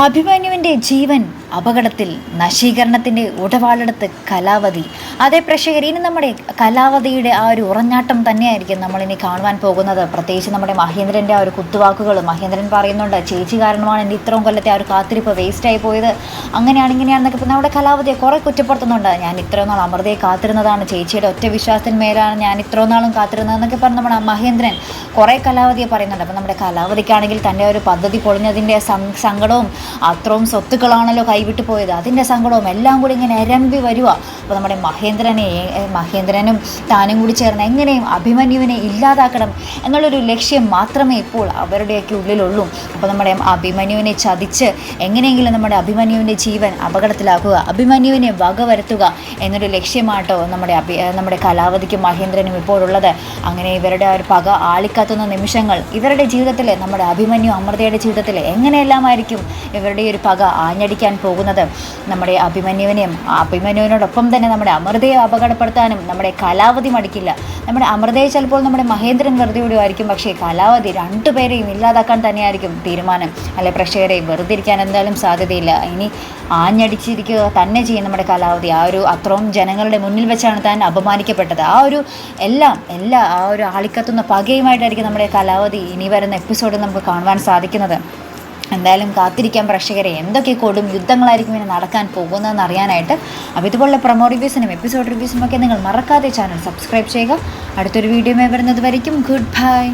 അഭിമന്യുവിന്റെ ജീവൻ അപകടത്തിൽ നശീകരണത്തിന്റെ ഉടവാളെടുത്ത് കലാവതി അതേ പ്രേക്ഷകർ ഇനി നമ്മുടെ കലാവതിയുടെ ആ ഒരു ഉറഞ്ഞാട്ടം തന്നെയായിരിക്കും നമ്മളിനി കാണുവാൻ പോകുന്നത്. പ്രത്യേകിച്ച് നമ്മുടെ മഹേന്ദ്രന്റെ ആ ഒരു കുത്തുവാക്കുകൾ മഹേന്ദ്രൻ പറയുന്നുണ്ട് ചേച്ചി കാരണമാണ് എന്റെ ഇത്രയും കൊല്ലത്തെ ആ ഒരു കാത്തിരിപ്പ് വേസ്റ്റായി പോയത്. അങ്ങനെയാണ് ഇങ്ങനെയാണെന്നൊക്കെ നമ്മുടെ കലാവതിയെ കുറേ കുറ്റപ്പെടുത്തുന്നുണ്ട്. ഞാൻ ഇത്രയും നാൾ അമൃതയെ കാത്തിരുന്നതാണ്. ചേച്ചിയുടെ ഒറ്റ വിശ്വാസത്തിന് മേലാണ് ഞാൻ ഇത്രയും നാളും കാത്തിരുന്നതെന്നൊക്കെ പറഞ്ഞ് നമ്മുടെ മഹേന്ദ്രൻ കുറേ കലാവതിയെ പറയുന്നുണ്ട്. അപ്പം നമ്മുടെ കലാവതിക്കാണെങ്കിൽ തന്റെ ഒരു പദ്ധതി പൊളിഞ്ഞതിന്റെ സങ്കടവും അത്രയും സ്വത്തുക്കളാണല്ലോ കൈവിട്ട് പോയത്. അതിന്റെ സങ്കടവും എല്ലാം കൂടി ഇങ്ങനെ അരമ്പി വരിക അപ്പോൾ നമ്മുടെ മഹേന്ദ്രനെ മഹേന്ദ്രനും താനും കൂടി ചേർന്ന് എങ്ങനെയും അഭിമന്യുവിനെ ഇല്ലാതാക്കണം എന്നുള്ളൊരു ലക്ഷ്യം മാത്രമേ ഇപ്പോൾ അവരുടെയൊക്കെ ഉള്ളിലുള്ളൂ. അപ്പോൾ നമ്മുടെ അഭിമന്യുവിനെ ചതിച്ച് എങ്ങനെയെങ്കിലും നമ്മുടെ അഭിമന്യുവിന്റെ ജീവൻ അപകടത്തിലാക്കുക അഭിമന്യുവിനെ വകവരുത്തുക എന്നൊരു ലക്ഷ്യമാട്ടോ നമ്മുടെ അഭി നമ്മുടെ കലാവതിക്കും മഹേന്ദ്രനും ഇപ്പോഴുള്ളത്. അങ്ങനെ ഇവരുടെ ഒരു പക ആളിക്കത്തുന്ന നിമിഷങ്ങൾ ഇവരുടെ ജീവിതത്തിൽ നമ്മുടെ അഭിമന്യു അമൃതയുടെ ജീവിതത്തിൽ എങ്ങനെയെല്ലാമായിരിക്കും ഇവരുടെ ഒരു പക ആഞ്ഞടിക്കാൻ പോകുന്നത്. നമ്മുടെ അഭിമന്യുവിനെയും അഭിമന്യുവിനോടൊപ്പം തന്നെ നമ്മുടെ അമൃതയെ അപകടപ്പെടുത്താനും നമ്മുടെ കലാവധി മടിക്കില്ല. നമ്മുടെ അമൃതയെ ചിലപ്പോൾ നമ്മുടെ മഹേന്ദ്രൻ വെറുതെ വിടുമായിരിക്കും. പക്ഷേ കലാവധി രണ്ടുപേരെയും ഇല്ലാതാക്കാൻ തന്നെയായിരിക്കും തീരുമാനം. അല്ലെ പ്രേക്ഷകരെ വെറുതെ ഇരിക്കാൻ എന്തായാലും സാധ്യതയില്ല. ഇനി ആഞ്ഞടിച്ചിരിക്കുക തന്നെ ചെയ്യും നമ്മുടെ കലാവധി. ആ ഒരു അത്രയും ജനങ്ങളുടെ മുന്നിൽ വെച്ചാണ് താൻ അപമാനിക്കപ്പെട്ടത്. ആ ഒരു എല്ലാം എല്ലാ ആ ഒരു ആളിക്കത്തുന്ന പകയുമായിട്ടായിരിക്കും നമ്മുടെ കലാവധി ഇനി വരുന്ന എപ്പിസോഡ് നമുക്ക് കാണുവാൻ സാധിക്കുന്നത്. എന്തായാലും കാത്തിരിക്കാൻ പ്രേക്ഷകരെ. എന്തൊക്കെ കൊടും യുദ്ധങ്ങളായിരിക്കും ഇനി നടക്കാൻ പോകുന്നതെന്ന് അറിയാനായിട്ട്. അപ്പോൾ ഇതുപോലുള്ള പ്രൊമോ റിവ്യൂസിനും എപ്പിസോഡ് റിവ്യൂസിനും ഒക്കെ നിങ്ങൾ മറക്കാതെ ചാനൽ സബ്സ്ക്രൈബ് ചെയ്യുക. അടുത്തൊരു വീഡിയോ വരുന്നത് വരയ്ക്കും. Good bye